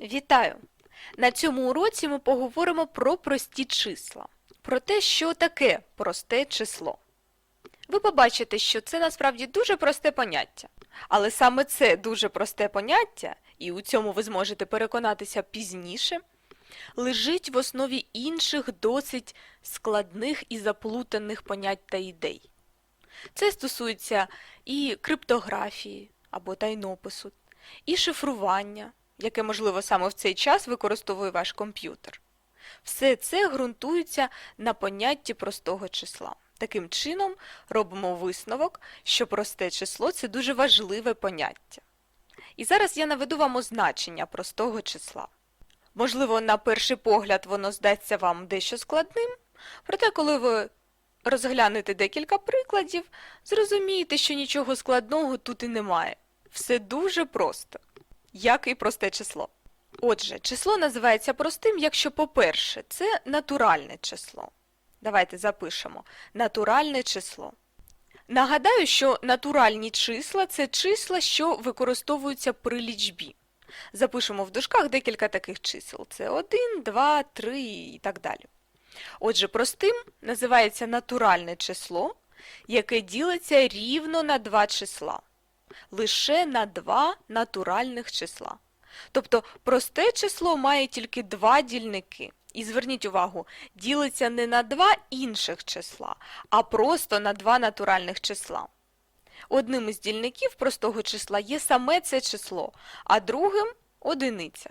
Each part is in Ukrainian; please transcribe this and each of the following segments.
Вітаю! На цьому уроці ми поговоримо про прості числа, про те, що таке просте число. Ви побачите, що це насправді дуже просте поняття. Але саме це дуже просте поняття, і у цьому ви зможете переконатися пізніше, лежить в основі інших досить складних і заплутаних понять та ідей. Це стосується і криптографії або тайнопису, і шифрування, яке, можливо, саме в цей час використовує ваш комп'ютер. Все це ґрунтується на понятті простого числа. Таким чином, робимо висновок, що просте число це дуже важливе поняття. І зараз я наведу вам означення простого числа. Можливо, на перший погляд воно здасться вам дещо складним, проте, коли ви розглянете декілька прикладів, зрозумієте, що нічого складного тут і немає. Все дуже просто, як і просте число. Отже, число називається простим, якщо, по-перше, це натуральне число. Давайте запишемо натуральне число. Нагадаю, що натуральні числа це числа, що використовуються при лічбі. Запишемо в дужках декілька таких чисел. Це 1, 2, 3 і так далі. Отже, простим називається натуральне число, яке ділиться рівно на два числа. Лише на два натуральних числа. Тобто просте число має тільки два дільники. І зверніть увагу, ділиться не на два інших числа, а просто на два натуральних числа. Одним із дільників простого числа є саме це число, а другим одиниця.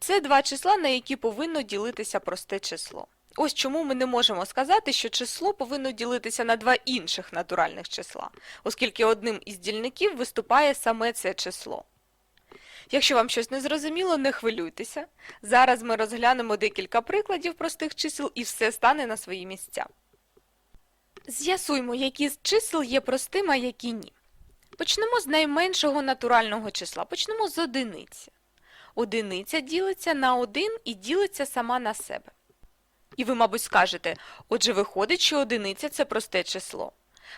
Це два числа, на які повинно ділитися просте число. Ось чому ми не можемо сказати, що число повинно ділитися на два інших натуральних числа, оскільки одним із дільників виступає саме це число. Якщо вам щось не зрозуміло, не хвилюйтеся. Зараз ми розглянемо декілька прикладів простих чисел і все стане на свої місця. З'ясуймо, які з чисел є простими, а які ні. Почнемо з найменшого натурального числа. Почнемо з одиниці. Одиниця ділиться на один і ділиться сама на себе. І ви, мабуть, скажете, отже, виходить, що одиниця це просте число.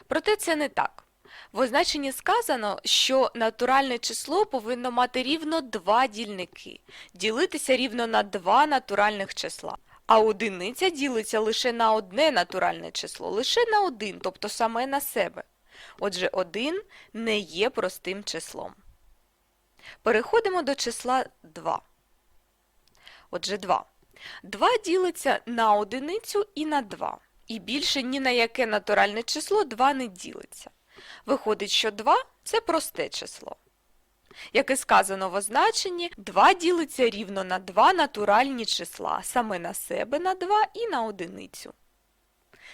Проте це не так. В означенні сказано, що натуральне число повинно мати рівно два дільники, ділитися рівно на два натуральних числа. А одиниця ділиться лише на одне натуральне число, лише на один, тобто саме на себе. Отже, один не є простим числом. Переходимо до числа 2. Отже, 2. 2 ділиться на одиницю і на 2. І більше ні на яке натуральне число 2 не ділиться. Виходить, що 2 – це просте число. Як і сказано в означенні, 2 ділиться рівно на 2 натуральні числа, саме на себе на 2 і на одиницю.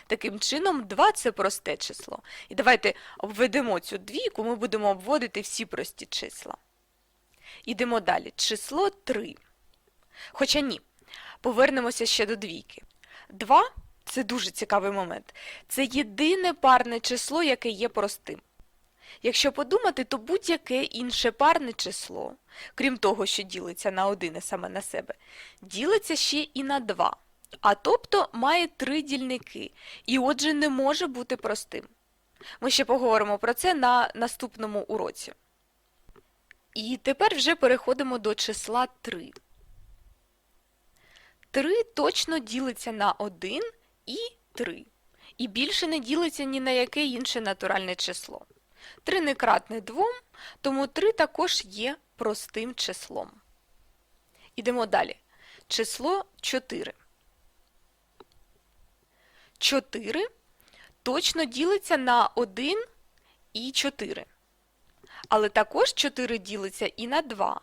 Таким чином, 2 – це просте число. І давайте обведемо цю двійку, ми будемо обводити всі прості числа. Ідемо далі. Число 3. Хоча ні, повернемося ще до двійки. 2 – це дуже цікавий момент. Це єдине парне число, яке є простим. Якщо подумати, то будь-яке інше парне число, крім того, що ділиться на один і саме на себе, ділиться ще і на 2. А тобто має три дільники, і отже не може бути простим. Ми ще поговоримо про це на наступному уроці. І тепер вже переходимо до числа 3. 3 точно ділиться на 1 і 3. І більше не ділиться ні на яке інше натуральне число. 3 не кратне 2, тому 3 також є простим числом. Ідемо далі. Число 4. 4 точно ділиться на 1 і 4. Але також 4 ділиться і на 2.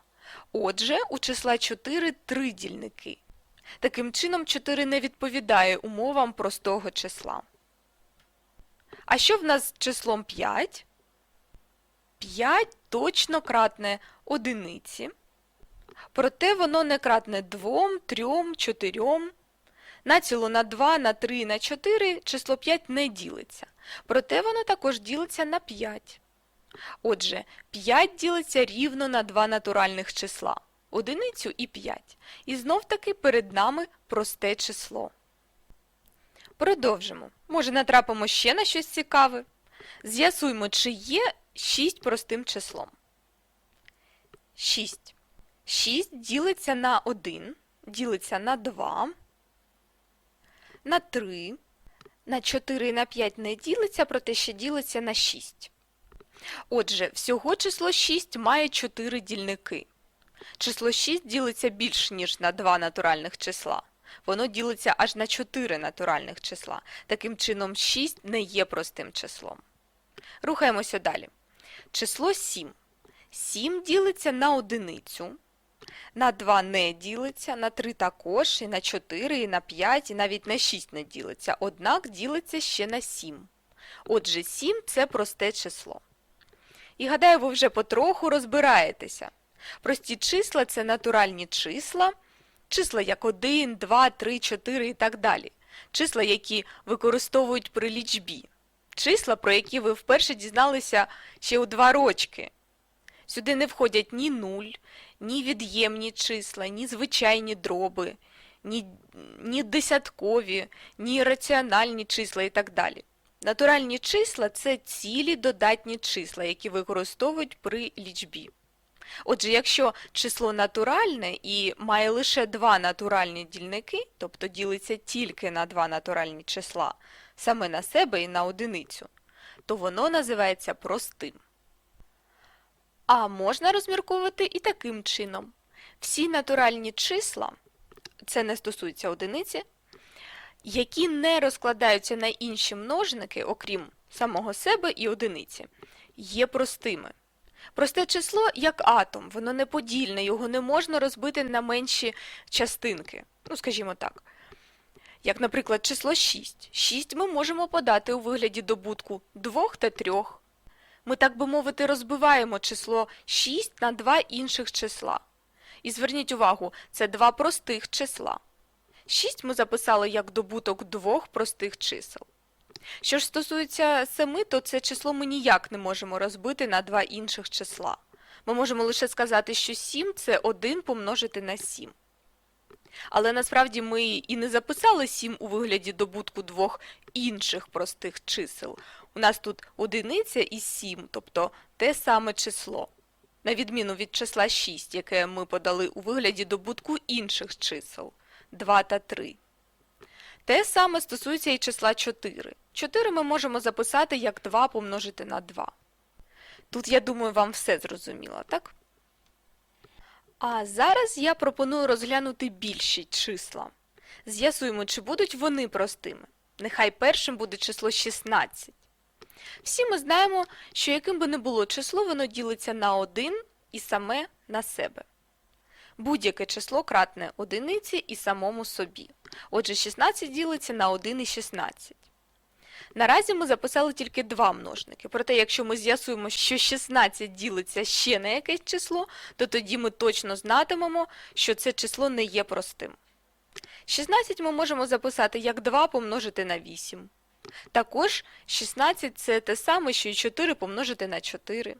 Отже, у числа 4 три дільники. Таким чином, 4 не відповідає умовам простого числа. А що в нас з числом 5? 5 точно кратне одиниці. Проте воно не кратне 2, 3, 4. Націло на 2, на 3, на 4 число 5 не ділиться. Проте воно також ділиться на 5. Отже, 5 ділиться рівно на два натуральних числа – одиницю і 5. І знов-таки перед нами просте число. Продовжимо. Може натрапимо ще на щось цікаве? З'ясуймо, чи є 6 простим числом. 6. 6 ділиться на 1, ділиться на 2, на 3, на 4 і на 5 не ділиться, проте ще ділиться на 6. Отже, всього число 6 має 4 дільники. Число 6 ділиться більш ніж на 2 натуральних числа. Воно ділиться аж на 4 натуральних числа. Таким чином, 6 не є простим числом. Рухаємося далі. Число 7. 7 ділиться на одиницю, на 2 не ділиться, на 3 також, і на 4, і на 5, і навіть на 6 не ділиться, однак ділиться ще на 7. Отже, 7 – це просте число. І гадаю, ви вже потроху розбираєтеся. Прості числа – це натуральні числа, числа як 1, 2, 3, 4 і так далі. Числа, які використовують при лічбі. Числа, про які ви вперше дізналися ще у два рочки. Сюди не входять ні нуль, ні від'ємні числа, ні звичайні дроби, ні, ні десяткові, ні раціональні числа і так далі. Натуральні числа це цілі додатні числа, які використовують при лічбі. Отже, якщо число натуральне і має лише два натуральні дільники, тобто ділиться тільки на два натуральні числа, саме на себе і на одиницю, то воно називається простим. А можна розмірковувати і таким чином. Всі натуральні числа, це не стосується одиниці, які не розкладаються на інші множники, окрім самого себе і одиниці, є простими. Просте число як атом, воно неподільне, його не можна розбити на менші частинки. Ну, скажімо так. Як, наприклад, число 6. 6 ми можемо подати у вигляді добутку 2 та 3. Ми, так би мовити, розбиваємо число 6 на два інших числа. І зверніть увагу, це два простих числа. 6 ми записали як добуток двох простих чисел. Що ж стосується 7, то це число ми ніяк не можемо розбити на два інших числа. Ми можемо лише сказати, що 7 – це 1 помножити на 7. Але насправді ми і не записали 7 у вигляді добутку двох інших простих чисел. У нас тут одиниця і 7, тобто те саме число. На відміну від числа 6, яке ми подали у вигляді добутку інших чисел 2 та 3. Те саме стосується і числа 4. 4 ми можемо записати як 2 помножити на 2. Тут, я думаю, вам все зрозуміло, так? А зараз я пропоную розглянути більші числа. З'ясуємо, чи будуть вони простими. Нехай першим буде число 16. Всі ми знаємо, що яким би не було число, воно ділиться на 1 і саме на себе. Будь-яке число кратне одиниці і самому собі. Отже, 16 ділиться на 1 і 16. Наразі ми записали тільки два множники. Проте, якщо ми з'ясуємо, що 16 ділиться ще на якесь число, то тоді ми точно знатимемо, що це число не є простим. 16 ми можемо записати як 2 помножити на 8. Також 16 це те саме, що і 4 помножити на 4.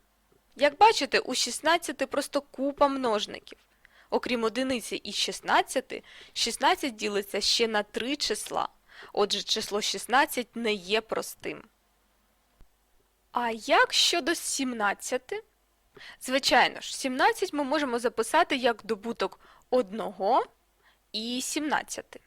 Як бачите, у 16 просто купа множників. Окрім одиниці і 16, 16 ділиться ще на 3 числа. Отже, число 16 не є простим. А як щодо 17? Звичайно ж, 17 ми можемо записати як добуток 1 і 17.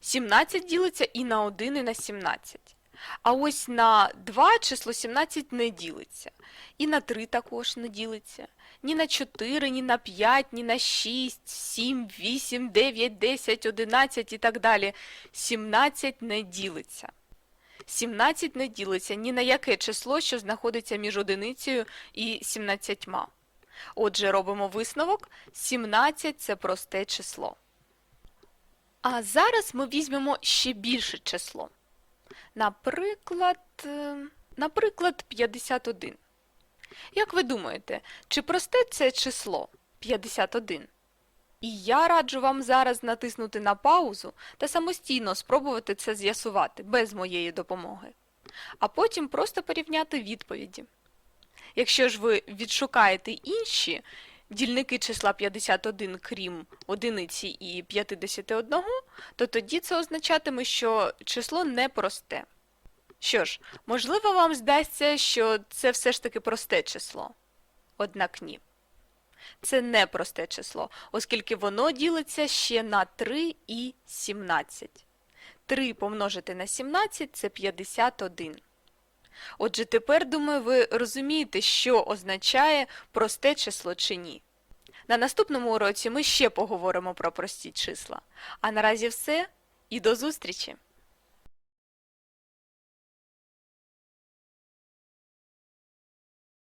17 ділиться і на 1, і на 17. А ось на 2 число 17 не ділиться. І на 3 також не ділиться. Ні на 4, ні на 5, ні на 6, 7, 8, 9, 10, 11 і так далі. 17 не ділиться. 17 не ділиться ні на яке число, що знаходиться між одиницею і 17. Отже, робимо висновок. 17 – це просте число. А зараз ми візьмемо ще більше число. Наприклад, е, наприклад, 51. Як ви думаєте, чи просте це число 51? І я раджу вам зараз натиснути на паузу та самостійно спробувати це з'ясувати без моєї допомоги, а потім просто порівняти відповіді. Якщо ж ви відшукаєте інші дільники числа 51, крім одиниці і 51, то тоді це означатиме, що число не просте. Що ж, можливо, вам здасться, що це все ж таки просте число. Однак ні. Це не просте число, оскільки воно ділиться ще на 3 і 17. 3 помножити на 17 – це 51. Отже, тепер, думаю, ви розумієте, що означає просте число чи ні. На наступному уроці ми ще поговоримо про прості числа. А наразі все і до зустрічі!